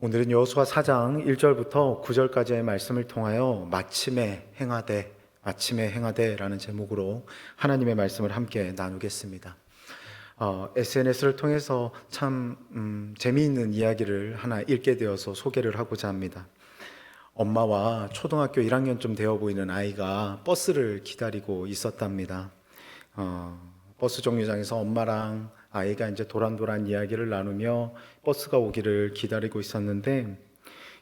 오늘은 여호수아 4장 1절부터 9절까지의 말씀을 통하여 마침에 행하되 마침에 행하되라는 제목으로 하나님의 말씀을 함께 나누겠습니다. 어, SNS를 통해서 참 음, 재미있는 이야기를 하나 읽게 되어서 소개를 하고자 합니다. 엄마와 초등학교 1학년쯤 되어 보이는 아이가 버스를 기다리고 있었답니다. 어, 버스 정류장에서 엄마랑 아이가 이제 도란도란 이야기를 나누며 버스가 오기를 기다리고 있었는데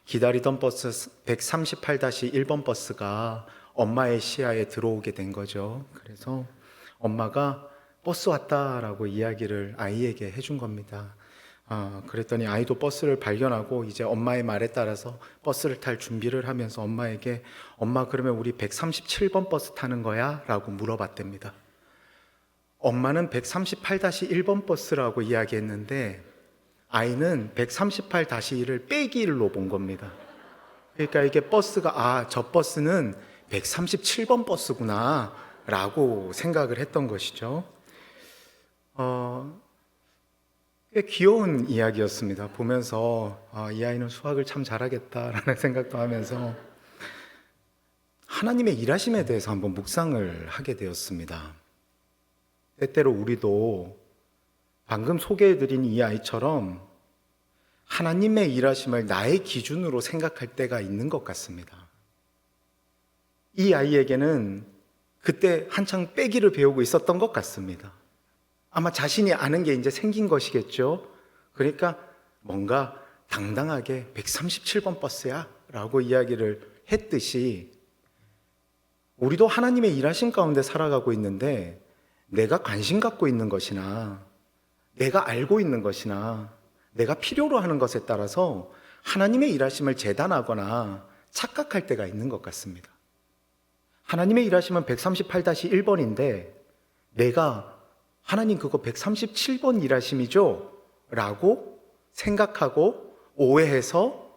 기다리던 버스 138-1번 버스가 엄마의 시야에 들어오게 된 거죠. 그래서 엄마가 버스 왔다라고 이야기를 아이에게 해준 겁니다. 아, 그랬더니 아이도 버스를 발견하고 이제 엄마의 말에 따라서 버스를 탈 준비를 하면서 엄마에게 엄마 그러면 우리 137번 버스 타는 거야? 라고 물어봤답니다. 엄마는 138-1번 버스라고 이야기했는데 아이는 138-1을 빼기 1로 본 겁니다. 그러니까 이게 버스가 아, 저 버스는 137번 버스구나 라고 생각을 했던 것이죠. 어, 꽤 귀여운 이야기였습니다. 보면서 아, 이 아이는 수학을 참 잘하겠다라는 생각도 하면서 하나님의 일하심에 대해서 한번 묵상을 하게 되었습니다. 때때로 우리도 방금 소개해드린 이 아이처럼 하나님의 일하심을 나의 기준으로 생각할 때가 있는 것 같습니다. 이 아이에게는 그때 한창 빼기를 배우고 있었던 것 같습니다. 아마 자신이 아는 게 이제 생긴 것이겠죠. 그러니까 뭔가 당당하게 137번 버스야 라고 이야기를 했듯이 우리도 하나님의 일하심 가운데 살아가고 있는데 내가 관심 갖고 있는 것이나 내가 알고 있는 것이나 내가 필요로 하는 것에 따라서 하나님의 일하심을 재단하거나 착각할 때가 있는 것 같습니다. 하나님의 일하심은 138-1번인데 내가 하나님 그거 137번 일하심이죠? 라고 생각하고 오해해서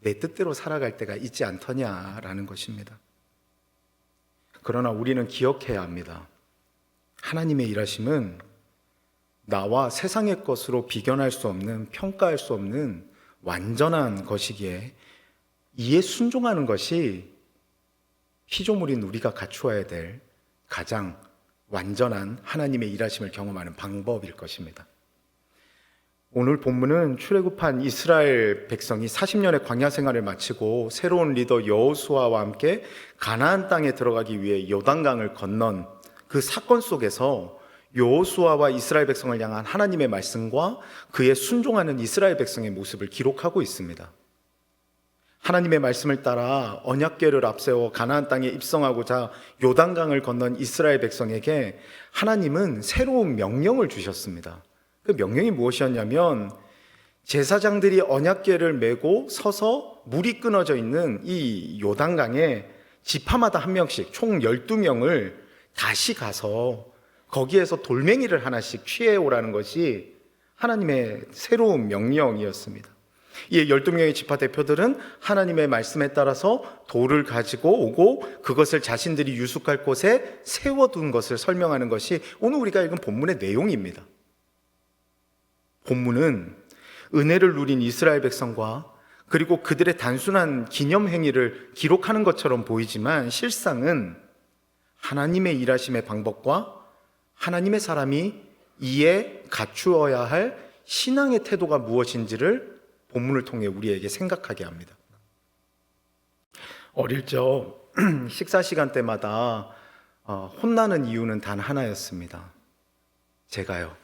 내 뜻대로 살아갈 때가 있지 않더냐라는 것입니다. 그러나 우리는 기억해야 합니다. 하나님의 일하심은 나와 세상의 것으로 비견할 수 없는, 평가할 수 없는 완전한 것이기에 이에 순종하는 것이 피조물인 우리가 갖추어야 될 가장 완전한 하나님의 일하심을 경험하는 방법일 것입니다. 오늘 본문은 출애굽한 이스라엘 백성이 40년의 광야 생활을 마치고 새로운 리더 여호수아와 함께 가나안 땅에 들어가기 위해 요단강을 건넌 그 사건 속에서 여호수아와 이스라엘 백성을 향한 하나님의 말씀과 그에 순종하는 이스라엘 백성의 모습을 기록하고 있습니다. 하나님의 말씀을 따라 언약궤를 앞세워 가나안 땅에 입성하고자 요단강을 건넌 이스라엘 백성에게 하나님은 새로운 명령을 주셨습니다. 그 명령이 무엇이었냐면 제사장들이 언약궤를 메고 서서 물이 끊어져 있는 이 요단강에 지파마다 한 명씩 총 12명을 다시 가서 거기에서 돌멩이를 하나씩 취해 오라는 것이 하나님의 새로운 명령이었습니다. 이 12명의 지파 대표들은 하나님의 말씀에 따라서 돌을 가지고 오고 그것을 자신들이 유숙할 곳에 세워둔 것을 설명하는 것이 오늘 우리가 읽은 본문의 내용입니다. 본문은 은혜를 누린 이스라엘 백성과 그리고 그들의 단순한 기념 행위를 기록하는 것처럼 보이지만 실상은 하나님의 일하심의 방법과 하나님의 사람이 이에 갖추어야 할 신앙의 태도가 무엇인지를 본문을 통해 우리에게 생각하게 합니다. 어릴 적 식사 시간 때마다 어, 혼나는 이유는 단 하나였습니다. 제가요.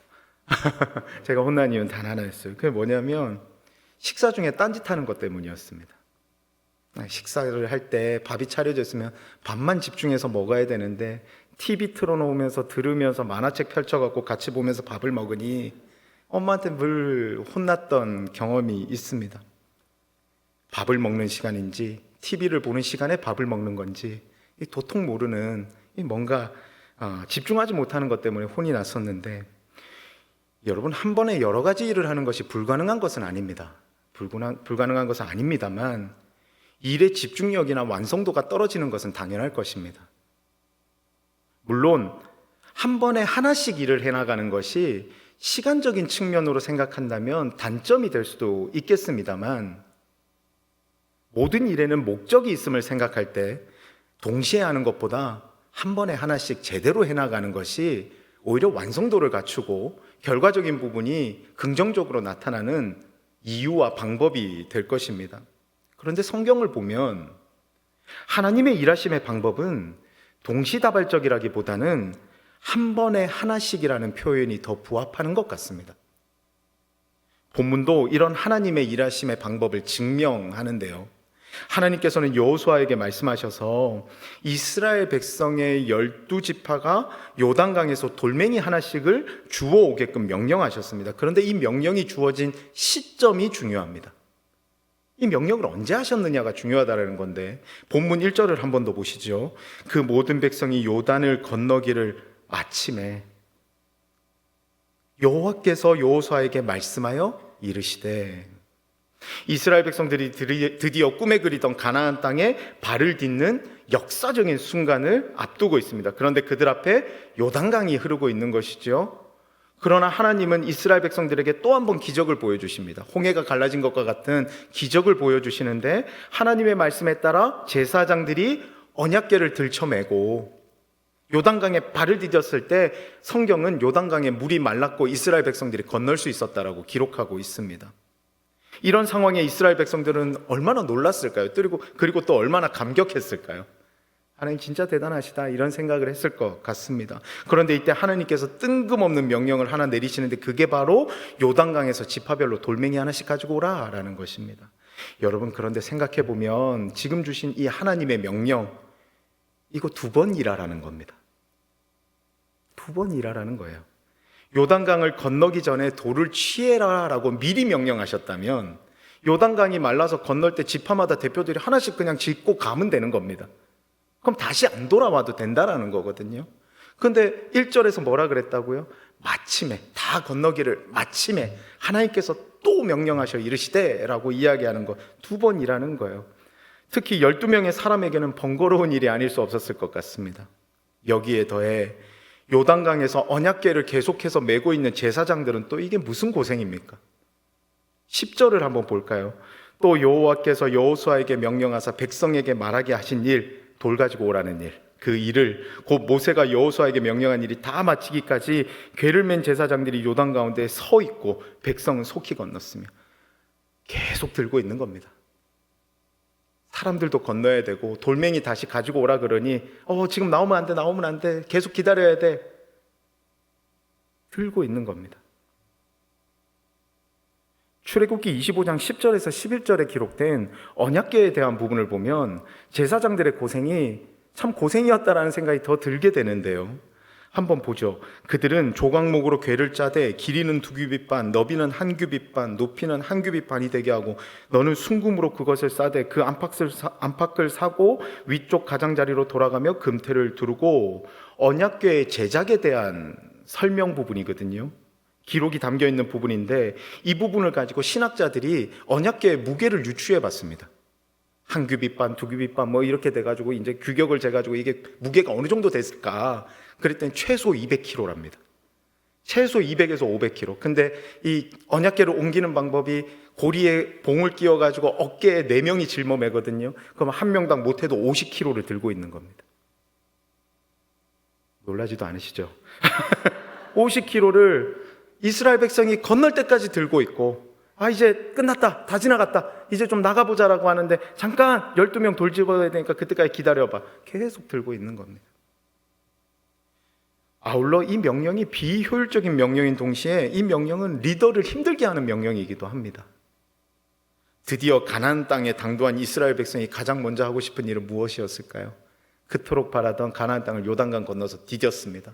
제가 혼난 이유는 단 하나였어요. 그게 뭐냐면 식사 중에 딴짓하는 것 때문이었습니다. 식사를 할 때 밥이 차려져 있으면 밥만 집중해서 먹어야 되는데 TV 틀어놓으면서 들으면서 만화책 펼쳐갖고 같이 보면서 밥을 먹으니 엄마한테 늘 혼났던 경험이 있습니다. 밥을 먹는 시간인지 TV를 보는 시간에 밥을 먹는 건지 도통 모르는 뭔가 어, 집중하지 못하는 것 때문에 혼이 났었는데 여러분 한 번에 여러 가지 일을 하는 것이 불가능한 것은 아닙니다. 불가능, 불가능한 것은 아닙니다만 일의 집중력이나 완성도가 떨어지는 것은 당연할 것입니다. 물론 한 번에 하나씩 일을 해나가는 것이 시간적인 측면으로 생각한다면 단점이 될 수도 있겠습니다만 모든 일에는 목적이 있음을 생각할 때 동시에 하는 것보다 한 번에 하나씩 제대로 해나가는 것이 오히려 완성도를 갖추고 결과적인 부분이 긍정적으로 나타나는 이유와 방법이 될 것입니다. 그런데 성경을 보면 하나님의 일하심의 방법은 동시다발적이라기보다는 한 번에 하나씩이라는 표현이 더 부합하는 것 같습니다. 본문도 이런 하나님의 일하심의 방법을 증명하는데요. 하나님께서는 여호수아에게 말씀하셔서 이스라엘 백성의 열두 지파가 요단강에서 돌멩이 하나씩을 주워 오게끔 명령하셨습니다. 그런데 이 명령이 주어진 시점이 중요합니다. 이 명령을 언제 하셨느냐가 중요하다는 건데 본문 1절을 한 번 더 보시죠. 그 모든 백성이 요단을 건너기를 아침에 여호와께서 여호수아에게 말씀하여 이르시되 이스라엘 백성들이 드디어 꿈에 그리던 가나안 땅에 발을 딛는 역사적인 순간을 앞두고 있습니다. 그런데 그들 앞에 요단강이 흐르고 있는 것이죠. 그러나 하나님은 이스라엘 백성들에게 또 한 번 기적을 보여주십니다. 홍해가 갈라진 것과 같은 기적을 보여주시는데 하나님의 말씀에 따라 제사장들이 언약궤를 들쳐매고 요단강에 발을 디뎠을 때 성경은 요단강에 물이 말랐고 이스라엘 백성들이 건널 수 있었다라고 기록하고 있습니다. 이런 상황에 이스라엘 백성들은 얼마나 놀랐을까요? 그리고 그리고 또 얼마나 감격했을까요? 하나님 진짜 대단하시다 이런 생각을 했을 것 같습니다. 그런데 이때 하나님께서 뜬금없는 명령을 하나 내리시는데 그게 바로 요단강에서 지파별로 돌멩이 하나씩 가지고 오라라는 것입니다. 여러분 그런데 생각해 보면 지금 주신 이 하나님의 명령 이거 두 번 일하라는 겁니다. 두 번 일하라는 거예요. 요단강을 건너기 전에 돌을 취해라라고 미리 명령하셨다면 요단강이 말라서 건널 때 지파마다 대표들이 하나씩 그냥 짚고 가면 되는 겁니다. 그럼 다시 안 돌아와도 된다라는 거거든요. 근데 1절에서 뭐라 그랬다고요? 마침에 다 건너기를 마침에 하나님께서 또 명령하셔 이르시되라고 이야기하는 거 두 번이라는 거예요. 특히 12명의 사람에게는 번거로운 일이 아닐 수 없었을 것 같습니다. 여기에 더해 요단강에서 언약궤를 계속해서 메고 있는 제사장들은 또 이게 무슨 고생입니까? 10절을 한번 볼까요? 또 여호와께서 여호수아에게 명령하사 백성에게 말하게 하신 일 돌 가지고 오라는 일. 그 일을 곧 모세가 여호수아에게 명령한 일이 다 마치기까지 궤를 맨 제사장들이 요단 가운데 서 있고 백성은 속히 건넜으며 계속 들고 있는 겁니다. 사람들도 건너야 되고 돌멩이 다시 가지고 오라 그러니 어 지금 나오면 안 돼 나오면 안 돼 계속 기다려야 돼 들고 있는 겁니다. 출애굽기 25장 10절에서 11절에 기록된 언약궤에 대한 부분을 보면 제사장들의 고생이 참 고생이었다라는 생각이 더 들게 되는데요. 한번 보죠. 그들은 조각목으로 궤를 짜되 길이는 두 규빗 반, 너비는 한 규빗 반, 높이는 한 규빗 반이 되게 하고 너는 순금으로 그것을 싸되 그 안팎을, 사, 안팎을 사고 위쪽 가장자리로 돌아가며 금태를 두르고 언약궤의 제작에 대한 설명 부분이거든요. 기록이 담겨 있는 부분인데 이 부분을 가지고 신학자들이 언약궤의 무게를 유추해 봤습니다. 한 규빗 반, 두 규빗 반 뭐 이렇게 돼 가지고 이제 규격을 재 가지고 이게 무게가 어느 정도 됐을까? 그랬더니 최소 200kg랍니다. 최소 200에서 500kg. 근데 이 언약궤를 옮기는 방법이 고리에 봉을 끼워 가지고 어깨에 네 명이 짊어매거든요. 그럼 한 명당 못 해도 50kg를 들고 있는 겁니다. 놀라지도 않으시죠? 50kg를 이스라엘 백성이 건널 때까지 들고 있고 아 이제 끝났다 다 지나갔다 이제 좀 나가보자라고 하는데 잠깐 12명 돌 집어야 되니까 그때까지 기다려봐. 계속 들고 있는 겁니다. 아울러 이 명령이 비효율적인 명령인 동시에 이 명령은 리더를 힘들게 하는 명령이기도 합니다. 드디어 가나안 땅에 당도한 이스라엘 백성이 가장 먼저 하고 싶은 일은 무엇이었을까요? 그토록 바라던 가나안 땅을 요단강 건너서 디뎠습니다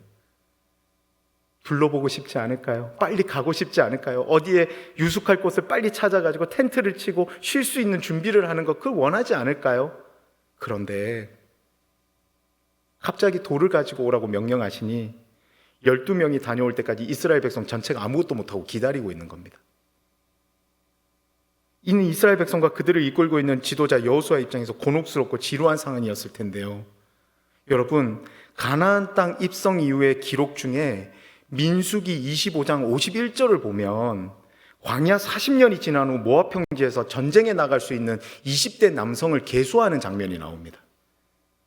둘러보고 싶지 않을까요? 빨리 가고 싶지 않을까요? 어디에 유숙할 곳을 빨리 찾아가지고 텐트를 치고 쉴 수 있는 준비를 하는 것, 그걸 원하지 않을까요? 그런데 갑자기 돌을 가지고 오라고 명령하시니 12명이 다녀올 때까지 이스라엘 백성 전체가 아무것도 못하고 기다리고 있는 겁니다. 이는 이스라엘 백성과 그들을 이끌고 있는 지도자 여호수아 입장에서 곤혹스럽고 지루한 상황이었을 텐데요. 여러분, 가나안 땅 입성 이후의 기록 중에 민수기 25장 51절을 보면 광야 40년이 지난 후 모압 평지에서 전쟁에 나갈 수 있는 20대 남성을 계수하는 장면이 나옵니다.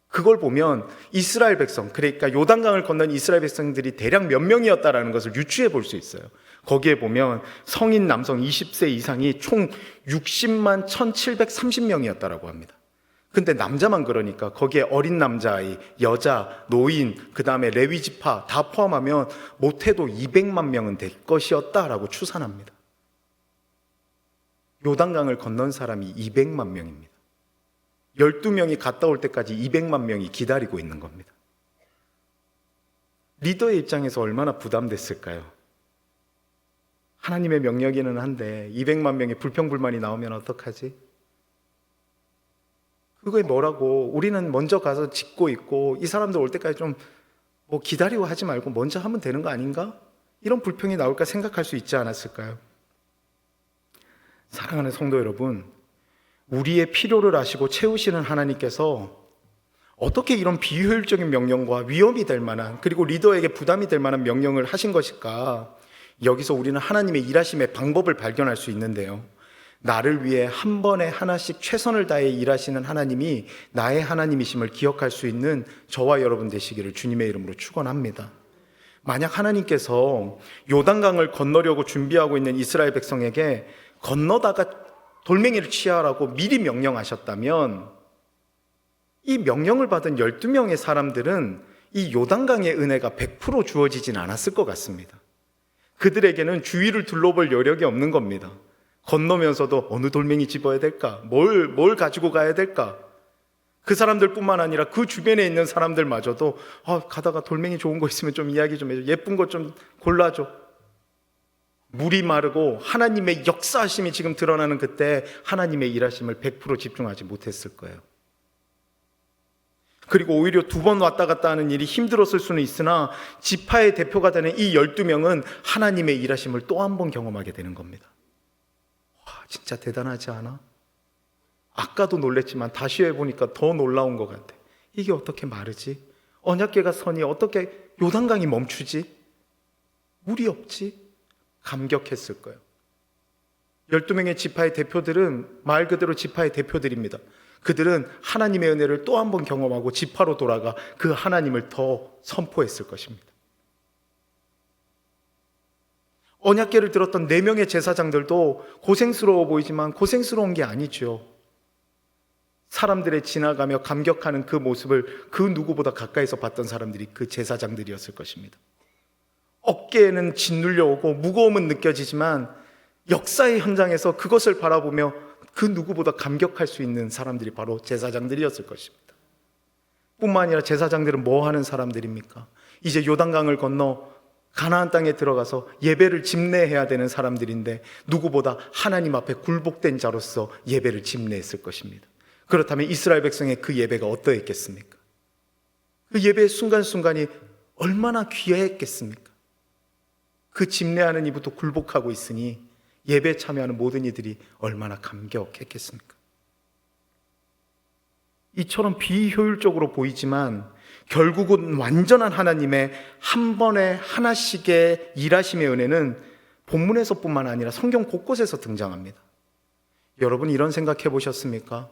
그걸 보면 이스라엘 백성, 그러니까 요단강을 건넌 이스라엘 백성들이 대략 몇 명이었다라는 것을 유추해 볼 수 있어요. 거기에 보면 성인 남성 20세 이상이 총 60만 1730명이었다라고 합니다. 근데 남자만 그러니까 거기에 어린 남자아이, 여자, 노인, 그 다음에 레위 지파 다 포함하면 못해도 200만 명은 될 것이었다라고 추산합니다. 요단강을 건넌 사람이 200만 명입니다. 12명이 갔다 올 때까지 200만 명이 기다리고 있는 겁니다. 리더의 입장에서 얼마나 부담됐을까요? 하나님의 명령이는 한데 200만 명의 불평불만이 나오면 어떡하지? 그거에 뭐라고 우리는 먼저 가서 짓고 있고 이 사람들 올 때까지 좀 뭐 기다리고 하지 말고 먼저 하면 되는 거 아닌가? 이런 불평이 나올까 생각할 수 있지 않았을까요? 사랑하는 성도 여러분, 우리의 필요를 아시고 채우시는 하나님께서 어떻게 이런 비효율적인 명령과 위험이 될 만한 그리고 리더에게 부담이 될 만한 명령을 하신 것일까? 여기서 우리는 하나님의 일하심의 방법을 발견할 수 있는데요. 나를 위해 한 번에 하나씩 최선을 다해 일하시는 하나님이 나의 하나님이심을 기억할 수 있는 저와 여러분 되시기를 주님의 이름으로 축원합니다. 만약 하나님께서 요단강을 건너려고 준비하고 있는 이스라엘 백성에게 건너다가 돌멩이를 취하라고 미리 명령하셨다면 이 명령을 받은 12명의 사람들은 이 요단강의 은혜가 100% 주어지진 않았을 것 같습니다. 그들에게는 주위를 둘러볼 여력이 없는 겁니다. 건너면서도 어느 돌멩이 집어야 될까? 뭘, 뭘 가지고 가야 될까? 그 사람들 뿐만 아니라 그 주변에 있는 사람들마저도 아, 가다가 돌멩이 좋은 거 있으면 좀 이야기 좀 해줘. 예쁜 거좀 골라줘. 물이 마르고 하나님의 역사하심이 지금 드러나는 그때 하나님의 일하심을 100% 집중하지 못했을 거예요. 그리고 오히려 두 번 왔다 갔다 하는 일이 힘들었을 수는 있으나 지파의 대표가 되는 이 12명은 하나님의 일하심을 또 한 번 경험하게 되는 겁니다. 와, 진짜 대단하지 않아? 아까도 놀랬지만 다시 해보니까 더 놀라운 것 같아. 이게 어떻게 마르지? 언약계가 선이 어떻게 요단강이 멈추지? 물이 없지? 감격했을 거예요. 12명의 지파의 대표들은 말 그대로 지파의 대표들입니다. 그들은 하나님의 은혜를 또 한 번 경험하고 지파로 돌아가 그 하나님을 더 선포했을 것입니다. 언약계를 들었던 네 명의 제사장들도 고생스러워 보이지만 고생스러운 게 아니죠. 사람들의 지나가며 감격하는 그 모습을 그 누구보다 가까이서 봤던 사람들이 그 제사장들이었을 것입니다. 어깨에는 짓눌려 오고 무거움은 느껴지지만 역사의 현장에서 그것을 바라보며 그 누구보다 감격할 수 있는 사람들이 바로 제사장들이었을 것입니다. 뿐만 아니라 제사장들은 뭐 하는 사람들입니까? 이제 요단강을 건너 가나안 땅에 들어가서 예배를 집례해야 되는 사람들인데 누구보다 하나님 앞에 굴복된 자로서 예배를 집례했을 것입니다. 그렇다면 이스라엘 백성의 그 예배가 어떠했겠습니까? 그 예배의 순간순간이 얼마나 귀했겠습니까? 그 집례하는 이부터 굴복하고 있으니 예배 참여하는 모든 이들이 얼마나 감격했겠습니까? 이처럼 비효율적으로 보이지만 결국은 완전한 하나님의 한 번에 하나씩의 일하심의 은혜는 본문에서뿐만 아니라 성경 곳곳에서 등장합니다. 여러분 이런 생각해 보셨습니까?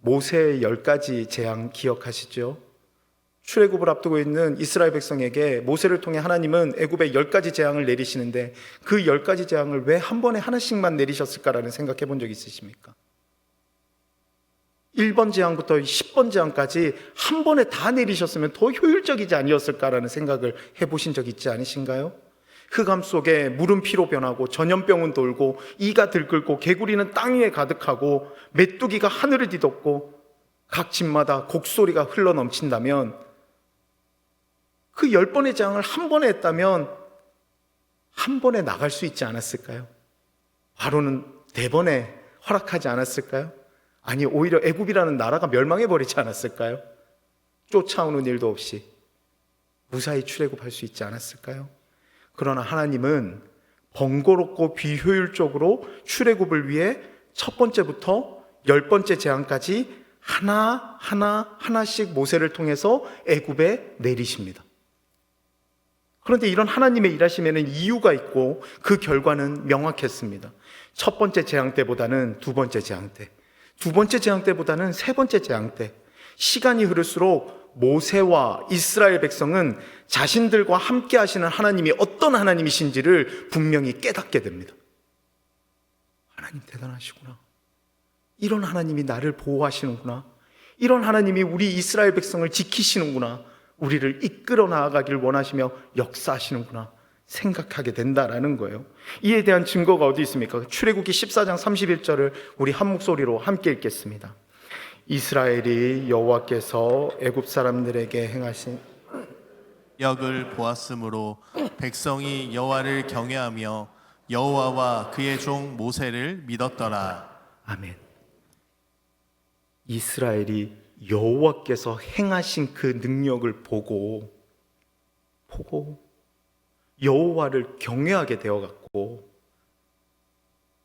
모세의 열 가지 재앙 기억하시죠? 출애굽을 앞두고 있는 이스라엘 백성에게 모세를 통해 하나님은 애굽에 열 가지 재앙을 내리시는데 그 열 가지 재앙을 왜 한 번에 하나씩만 내리셨을까라는 생각해 본 적 있으십니까? 1번 재앙부터 10번 재앙까지 한 번에 다 내리셨으면 더 효율적이지 아니었을까라는 생각을 해보신 적 있지 않으신가요? 흑암 속에 물은 피로 변하고 전염병은 돌고 이가 들끓고 개구리는 땅 위에 가득하고 메뚜기가 하늘을 뒤덮고 각 집마다 곡소리가 흘러 넘친다면 그 열 번의 재앙을 한 번에 했다면 한 번에 나갈 수 있지 않았을까요? 바로는 대번에 허락하지 않았을까요? 아니 오히려 애굽이라는 나라가 멸망해 버리지 않았을까요? 쫓아오는 일도 없이 무사히 출애굽할 수 있지 않았을까요? 그러나 하나님은 번거롭고 비효율적으로 출애굽을 위해 첫 번째부터 열 번째 재앙까지 하나 하나 하나씩 모세를 통해서 애굽에 내리십니다. 그런데 이런 하나님의 일하심에는 이유가 있고 그 결과는 명확했습니다. 첫 번째 재앙 때보다는 두 번째 재앙 때, 두 번째 재앙 때보다는 세 번째 재앙 때, 시간이 흐를수록 모세와 이스라엘 백성은 자신들과 함께 하시는 하나님이 어떤 하나님이신지를 분명히 깨닫게 됩니다. 하나님 대단하시구나. 이런 하나님이 나를 보호하시는구나. 이런 하나님이 우리 이스라엘 백성을 지키시는구나. 우리를 이끌어 나아가길 원하시며 역사하시는구나. 생각하게 된다라는 거예요. 이에 대한 증거가 어디 있습니까? 출애굽기 14장 31절을 우리 한 목소리로 함께 읽겠습니다. 이스라엘이 여호와께서 애굽 사람들에게 행하신 역을 보았으므로 백성이 여호와를 경외하며 여호와와 그의 종 모세를 믿었더라. 아멘. 이스라엘이 여호와께서 행하신 그 능력을 보고 보고 여호와를 경외하게 되어 갖고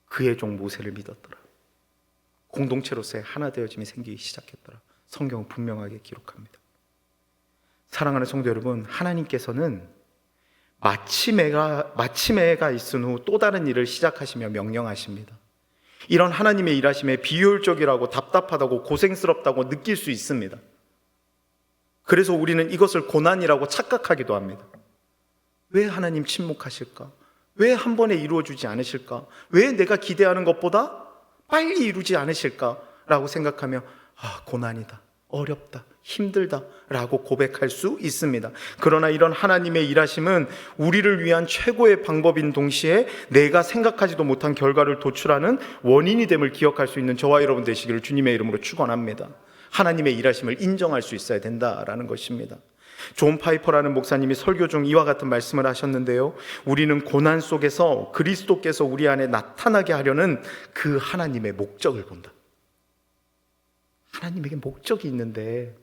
그의 종 모세를 믿었더라. 공동체로서의 하나 되어짐이 생기기 시작했더라. 성경은 분명하게 기록합니다. 사랑하는 성도 여러분, 하나님께서는 마침에가 마침에가 있은 후 또 다른 일을 시작하시며 명령하십니다. 이런 하나님의 일하심에 비효율적이라고 답답하다고 고생스럽다고 느낄 수 있습니다. 그래서 우리는 이것을 고난이라고 착각하기도 합니다. 왜 하나님 침묵하실까? 왜 한 번에 이루어주지 않으실까? 왜 내가 기대하는 것보다 빨리 이루지 않으실까? 라고 생각하며, 아, 고난이다. 어렵다. 힘들다. 라고 고백할 수 있습니다. 그러나 이런 하나님의 일하심은 우리를 위한 최고의 방법인 동시에 내가 생각하지도 못한 결과를 도출하는 원인이 됨을 기억할 수 있는 저와 여러분 되시기를 주님의 이름으로 축원합니다. 하나님의 일하심을 인정할 수 있어야 된다라는 것입니다. 존 파이퍼라는 목사님이 설교 중 이와 같은 말씀을 하셨는데요. 우리는 고난 속에서 그리스도께서 우리 안에 나타나게 하려는 그 하나님의 목적을 본다. 하나님에게 목적이 있는데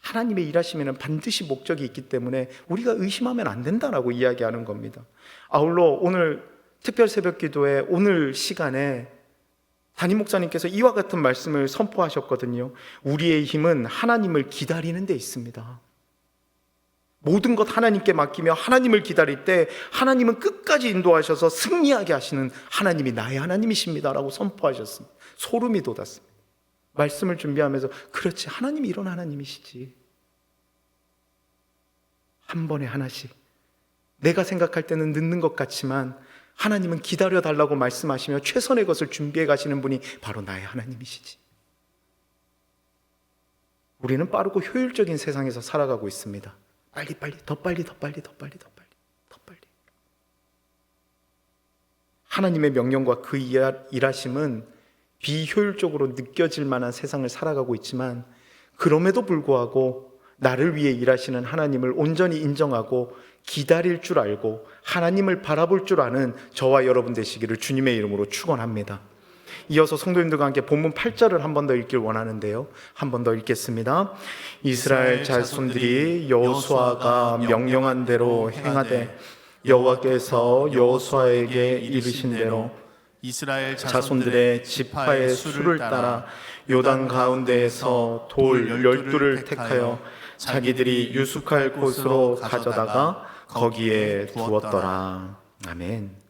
하나님의 일하시면 반드시 목적이 있기 때문에 우리가 의심하면 안 된다라고 이야기하는 겁니다. 아울러 오늘 특별 새벽 기도회 오늘 시간에 담임 목사님께서 이와 같은 말씀을 선포하셨거든요. 우리의 힘은 하나님을 기다리는 데 있습니다. 모든 것 하나님께 맡기며 하나님을 기다릴 때 하나님은 끝까지 인도하셔서 승리하게 하시는 하나님이 나의 하나님이십니다라고 선포하셨습니다. 소름이 돋았습니다. 말씀을 준비하면서 그렇지 하나님이 이런 하나님이시지. 한 번에 하나씩 내가 생각할 때는 늦는 것 같지만 하나님은 기다려 달라고 말씀하시며 최선의 것을 준비해 가시는 분이 바로 나의 하나님이시지. 우리는 빠르고 효율적인 세상에서 살아가고 있습니다. 빨리 빨리 더 빨리 더 빨리 더 빨리 더 빨리 더 빨리. 하나님의 명령과 그 일하심은 비효율적으로 느껴질 만한 세상을 살아가고 있지만 그럼에도 불구하고 나를 위해 일하시는 하나님을 온전히 인정하고 기다릴 줄 알고 하나님을 바라볼 줄 아는 저와 여러분 되시기를 주님의 이름으로 축원합니다. 이어서 성도님들과 함께 본문 8절을 한 번 더 읽길 원하는데요. 한 번 더 읽겠습니다. 이스라엘 자손들이 여호수아가 명령한 대로 행하되 여호와께서 여호수아에게 이르신 대로 이스라엘 자손들의 지파의 수를 따라 요단 가운데에서 돌 열두를 택하여 자기들이 유숙할 곳으로 가져다가 거기에 두었더라. 아멘.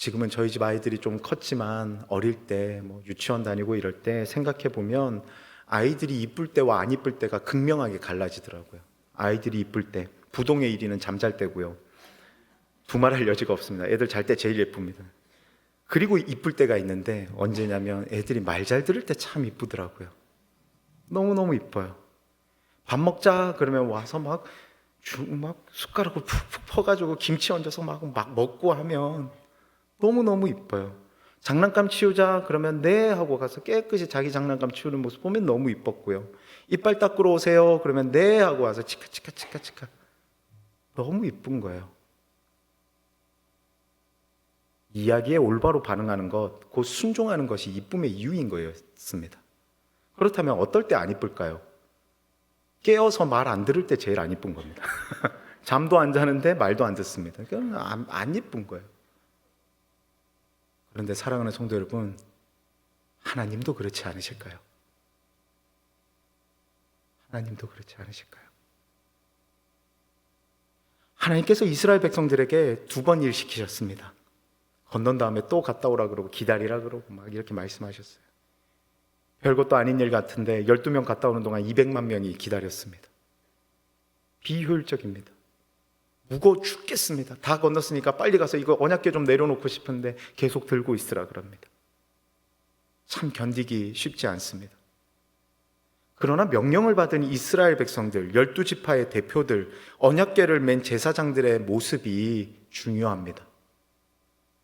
어, 지금은 저희 집 아이들이 좀 컸지만 어릴 때 뭐 유치원 다니고 이럴 때 생각해 보면 아이들이 이쁠 때와 안 이쁠 때가 극명하게 갈라지더라고요. 아이들이 이쁠 때 부동의 1위는 잠잘 때고요. 두말할 여지가 없습니다. 애들 잘 때 제일 예쁩니다. 그리고 이쁠 때가 있는데 언제냐면 애들이 말 잘 들을 때 참 이쁘더라고요. 너무너무 이뻐요. 밥 먹자 그러면 와서 막, 주, 막 숟가락을 푹푹 퍼가지고 김치 얹어서 막, 막 먹고 하면 너무너무 이뻐요. 장난감 치우자 그러면 네 하고 가서 깨끗이 자기 장난감 치우는 모습 보면 너무 이뻤고요. 이빨 닦으러 오세요 그러면 네 하고 와서 치카 치카 치카 치카 너무 이쁜 거예요. 이야기에 올바로 반응하는 것, 곧 순종하는 것이 이쁨의 이유인 거였습니다. 그렇다면 어떨 때 안 이쁠까요? 깨어서 말 안 들을 때 제일 안 이쁜 겁니다. 잠도 안 자는데 말도 안 듣습니다. 그러니까 안, 안 이쁜 거예요. 그런데 사랑하는 성도 여러분, 하나님도 그렇지 않으실까요? 하나님도 그렇지 않으실까요? 하나님께서 이스라엘 백성들에게 두 번 일 시키셨습니다. 건넌 다음에 또 갔다 오라 그러고 기다리라 그러고 막 이렇게 말씀하셨어요. 별것도 아닌 일 같은데 12명 갔다 오는 동안 200만 명이 기다렸습니다. 비효율적입니다. 무거워 죽겠습니다. 다 건넜으니까 빨리 가서 이거 언약궤 좀 내려놓고 싶은데 계속 들고 있으라 그럽니다. 참 견디기 쉽지 않습니다. 그러나 명령을 받은 이스라엘 백성들, 열두 지파의 대표들, 언약궤를 맨 제사장들의 모습이 중요합니다.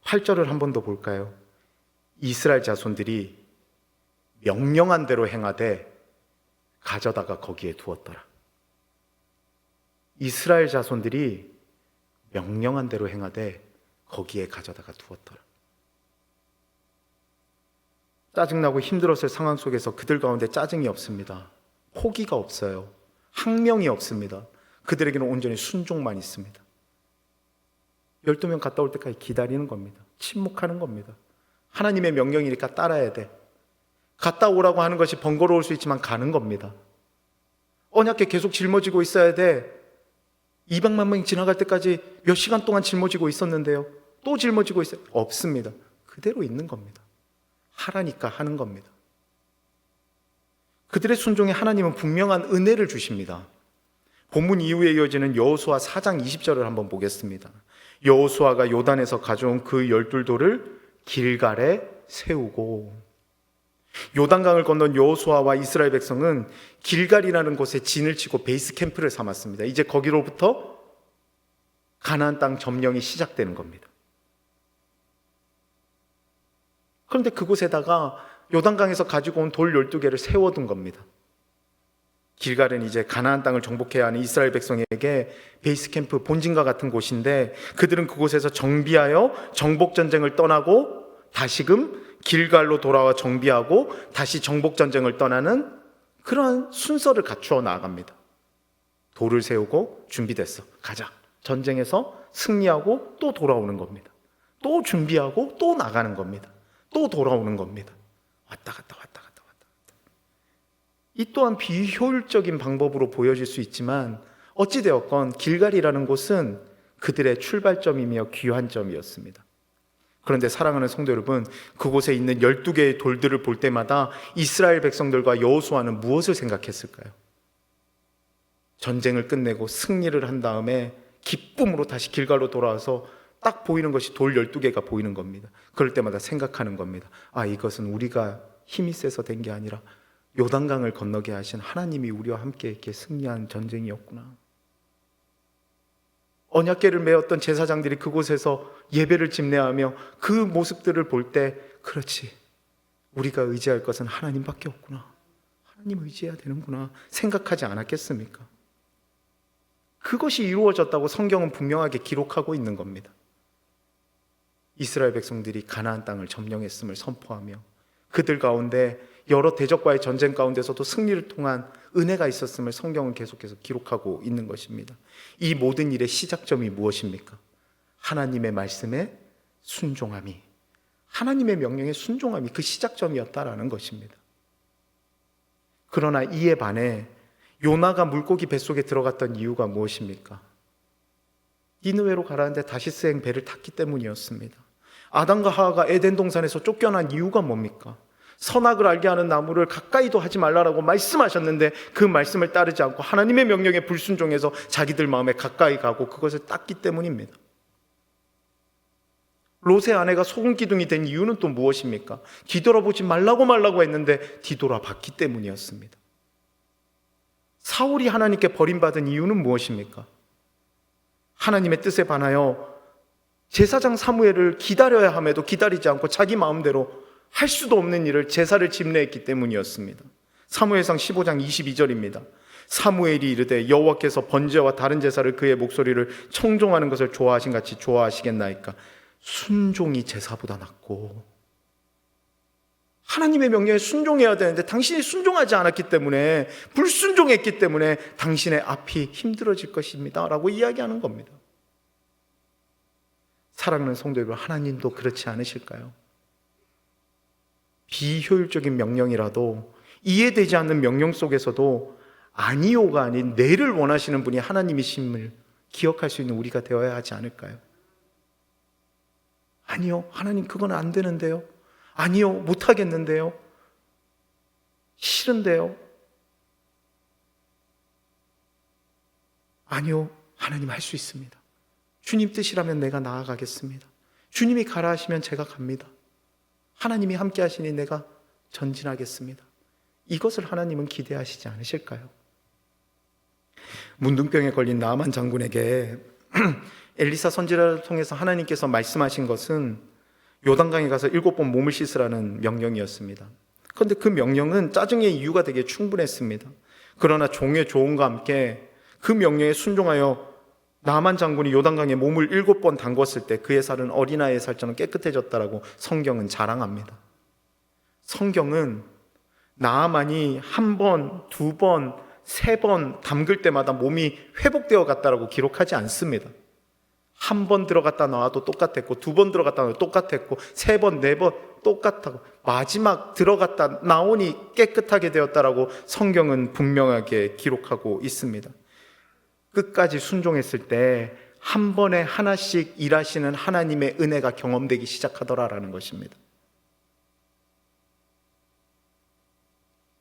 8절을 한 번 더 볼까요? 이스라엘 자손들이 명령한 대로 행하되 가져다가 거기에 두었더라. 이스라엘 자손들이 명령한 대로 행하되 거기에 가져다가 두었더라. 짜증나고 힘들었을 상황 속에서 그들 가운데 짜증이 없습니다. 포기가 없어요. 항명이 없습니다. 그들에게는 온전히 순종만 있습니다. 12명 갔다 올 때까지 기다리는 겁니다. 침묵하는 겁니다. 하나님의 명령이니까 따라야 돼. 갔다 오라고 하는 것이 번거로울 수 있지만 가는 겁니다. 언약계 계속 짊어지고 있어야 돼. 200만 명이 지나갈 때까지 몇 시간 동안 짊어지고 있었는데요. 또 짊어지고 있어요. 없습니다. 그대로 있는 겁니다. 하라니까 하는 겁니다. 그들의 순종에 하나님은 분명한 은혜를 주십니다. 본문 이후에 이어지는 여호수아 4장 20절을 한번 보겠습니다. 여호수아가 요단에서 가져온 그 열둘 돌을 길갈에 세우고 요단강을 건넌 여호수아와 이스라엘 백성은 길갈이라는 곳에 진을 치고 베이스 캠프를 삼았습니다. 이제 거기로부터 가나안 땅 점령이 시작되는 겁니다. 그런데 그곳에다가 요단강에서 가지고 온 돌 12개를 세워둔 겁니다. 길갈은 이제 가나안 땅을 정복해야 하는 이스라엘 백성에게 베이스 캠프 본진과 같은 곳인데 그들은 그곳에서 정비하여 정복 전쟁을 떠나고 다시금 길갈로 돌아와 정비하고 다시 정복 전쟁을 떠나는 그런 순서를 갖추어 나아갑니다. 돌을 세우고 준비됐어. 가자. 전쟁에서 승리하고 또 돌아오는 겁니다. 또 준비하고 또 나가는 겁니다. 또 돌아오는 겁니다. 왔다 갔다 왔다 갔다 왔다. 이 또한 비효율적인 방법으로 보여질 수 있지만 어찌 되었건 길갈이라는 곳은 그들의 출발점이며 귀환점이었습니다. 그런데 사랑하는 성도 여러분, 그곳에 있는 12개의 돌들을 볼 때마다 이스라엘 백성들과 여호수아는 무엇을 생각했을까요? 전쟁을 끝내고 승리를 한 다음에 기쁨으로 다시 길갈로 돌아와서 딱 보이는 것이 돌 12개가 보이는 겁니다. 그럴 때마다 생각하는 겁니다. 아, 이것은 우리가 힘이 세서 된 게 아니라 요단강을 건너게 하신 하나님이 우리와 함께 이렇게 승리한 전쟁이었구나. 언약궤를 메었던 제사장들이 그곳에서 예배를 집례하며 그 모습들을 볼 때 그렇지. 우리가 의지할 것은 하나님밖에 없구나. 하나님 의지해야 되는구나. 생각하지 않았겠습니까? 그것이 이루어졌다고 성경은 분명하게 기록하고 있는 겁니다. 이스라엘 백성들이 가나안 땅을 점령했음을 선포하며 그들 가운데 여러 대적과의 전쟁 가운데서도 승리를 통한 은혜가 있었음을 성경은 계속해서 기록하고 있는 것입니다. 이 모든 일의 시작점이 무엇입니까? 하나님의 말씀에 순종함이 하나님의 명령에 순종함이 그 시작점이었다라는 것입니다. 그러나 이에 반해 요나가 물고기 뱃속에 들어갔던 이유가 무엇입니까? 니느웨로 가라는데 다시스행 배를 탔기 때문이었습니다. 아담과 하와가 에덴 동산에서 쫓겨난 이유가 뭡니까? 선악을 알게 하는 나무를 가까이도 하지 말라라고 말씀하셨는데 그 말씀을 따르지 않고 하나님의 명령에 불순종해서 자기들 마음에 가까이 가고 그것을 땄기 때문입니다. 롯의 아내가 소금 기둥이 된 이유는 또 무엇입니까? 뒤돌아보지 말라고 말라고 했는데 뒤돌아봤기 때문이었습니다. 사울이 하나님께 버림받은 이유는 무엇입니까? 하나님의 뜻에 반하여 제사장 사무엘을 기다려야 함에도 기다리지 않고 자기 마음대로 할 수도 없는 일을 제사를 집례했기 때문이었습니다. 사무엘상 15장 22절입니다. 사무엘이 이르되 여호와께서 번제와 다른 제사를 그의 목소리를 청종하는 것을 좋아하신 같이 좋아하시겠나이까 순종이 제사보다 낫고 하나님의 명령에 순종해야 되는데 당신이 순종하지 않았기 때문에 불순종했기 때문에 당신의 앞이 힘들어질 것입니다. 라고 이야기하는 겁니다. 사랑하는 성도 여러분, 하나님도 그렇지 않으실까요? 비효율적인 명령이라도 이해되지 않는 명령 속에서도 아니요가 아닌 내를 원하시는 분이 하나님이심을 기억할 수 있는 우리가 되어야 하지 않을까요? 아니요, 하나님 그건 안 되는데요. 아니요, 못 하겠는데요. 싫은데요. 아니요, 하나님 할 수 있습니다. 주님 뜻이라면 내가 나아가겠습니다. 주님이 가라 하시면 제가 갑니다. 하나님이 함께 하시니 내가 전진하겠습니다. 이것을 하나님은 기대하시지 않으실까요? 문둥병에 걸린 나만 장군에게 엘리사 선지자를 통해서 하나님께서 말씀하신 것은 요단강에 가서 일곱 번 몸을 씻으라는 명령이었습니다. 그런데 그 명령은 짜증의 이유가 되게 충분했습니다. 그러나 종의 조언과 함께 그 명령에 순종하여 나만 장군이 요단강에 몸을 일곱 번 담궜을 때 그의 살은 어린아이의 살처럼 깨끗해졌다라고 성경은 자랑합니다. 성경은 나만이 한 번, 두 번, 세 번 담글 때마다 몸이 회복되어 갔다라고 기록하지 않습니다. 한 번 들어갔다 나와도 똑같았고, 두 번 들어갔다 나와도 똑같았고, 세 번, 네 번 똑같다고. 마지막 들어갔다 나오니 깨끗하게 되었다라고 성경은 분명하게 기록하고 있습니다. 끝까지 순종했을 때 한 번에 하나씩 일하시는 하나님의 은혜가 경험되기 시작하더라라는 것입니다.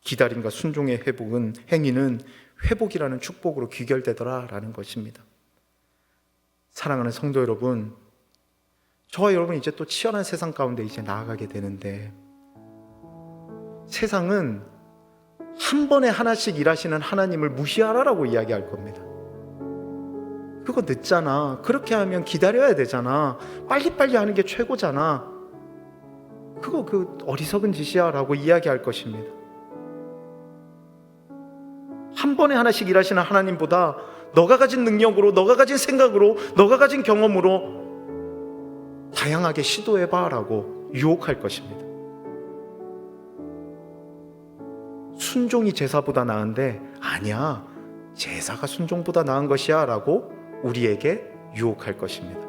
기다림과 순종의 회복은 행위는 회복이라는 축복으로 귀결되더라라는 것입니다. 사랑하는 성도 여러분, 저와 여러분 이제 또 치열한 세상 가운데 이제 나아가게 되는데 세상은 한 번에 하나씩 일하시는 하나님을 무시하라라고 이야기할 겁니다. 그거 늦잖아. 그렇게 하면 기다려야 되잖아. 빨리빨리 하는 게 최고잖아. 그거 그 어리석은 짓이야 라고 이야기할 것입니다. 한 번에 하나씩 일하시는 하나님보다 너가 가진 능력으로, 너가 가진 생각으로, 너가 가진 경험으로 다양하게 시도해봐 라고 유혹할 것입니다. 순종이 제사보다 나은데 아니야 제사가 순종보다 나은 것이야 라고 우리에게 유혹할 것입니다.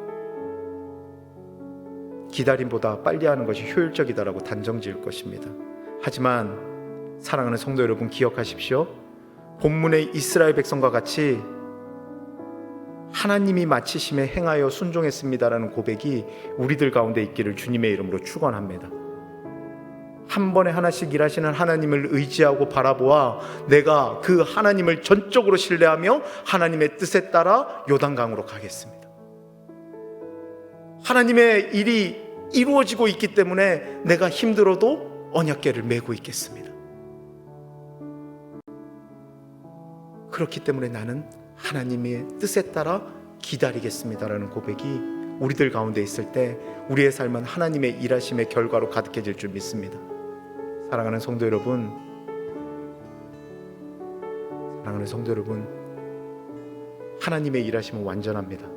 기다림보다 빨리 하는 것이 효율적이다라고 단정 지을 것입니다. 하지만 사랑하는 성도 여러분 기억하십시오. 본문의 이스라엘 백성과 같이 하나님이 마치심에 행하여 순종했습니다라는 고백이 우리들 가운데 있기를 주님의 이름으로 축원합니다. 한 번에 하나씩 일하시는 하나님을 의지하고 바라보아 내가 그 하나님을 전적으로 신뢰하며 하나님의 뜻에 따라 요단강으로 가겠습니다. 하나님의 일이 이루어지고 있기 때문에 내가 힘들어도 언약궤를 메고 있겠습니다. 그렇기 때문에 나는 하나님의 뜻에 따라 기다리겠습니다라는 고백이 우리들 가운데 있을 때 우리의 삶은 하나님의 일하심의 결과로 가득해질 줄 믿습니다. 사랑하는 성도 여러분, 사랑하는 성도 여러분, 하나님의 일하심은 완전합니다.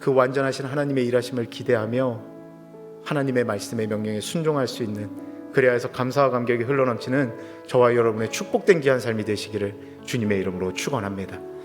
그 완전하신 하나님의 일하심을 기대하며 하나님의 말씀의 명령에 순종할 수 있는 그래야 해서 감사와 감격이 흘러넘치는 저와 여러분의 축복된 귀한 삶이 되시기를 주님의 이름으로 축원합니다.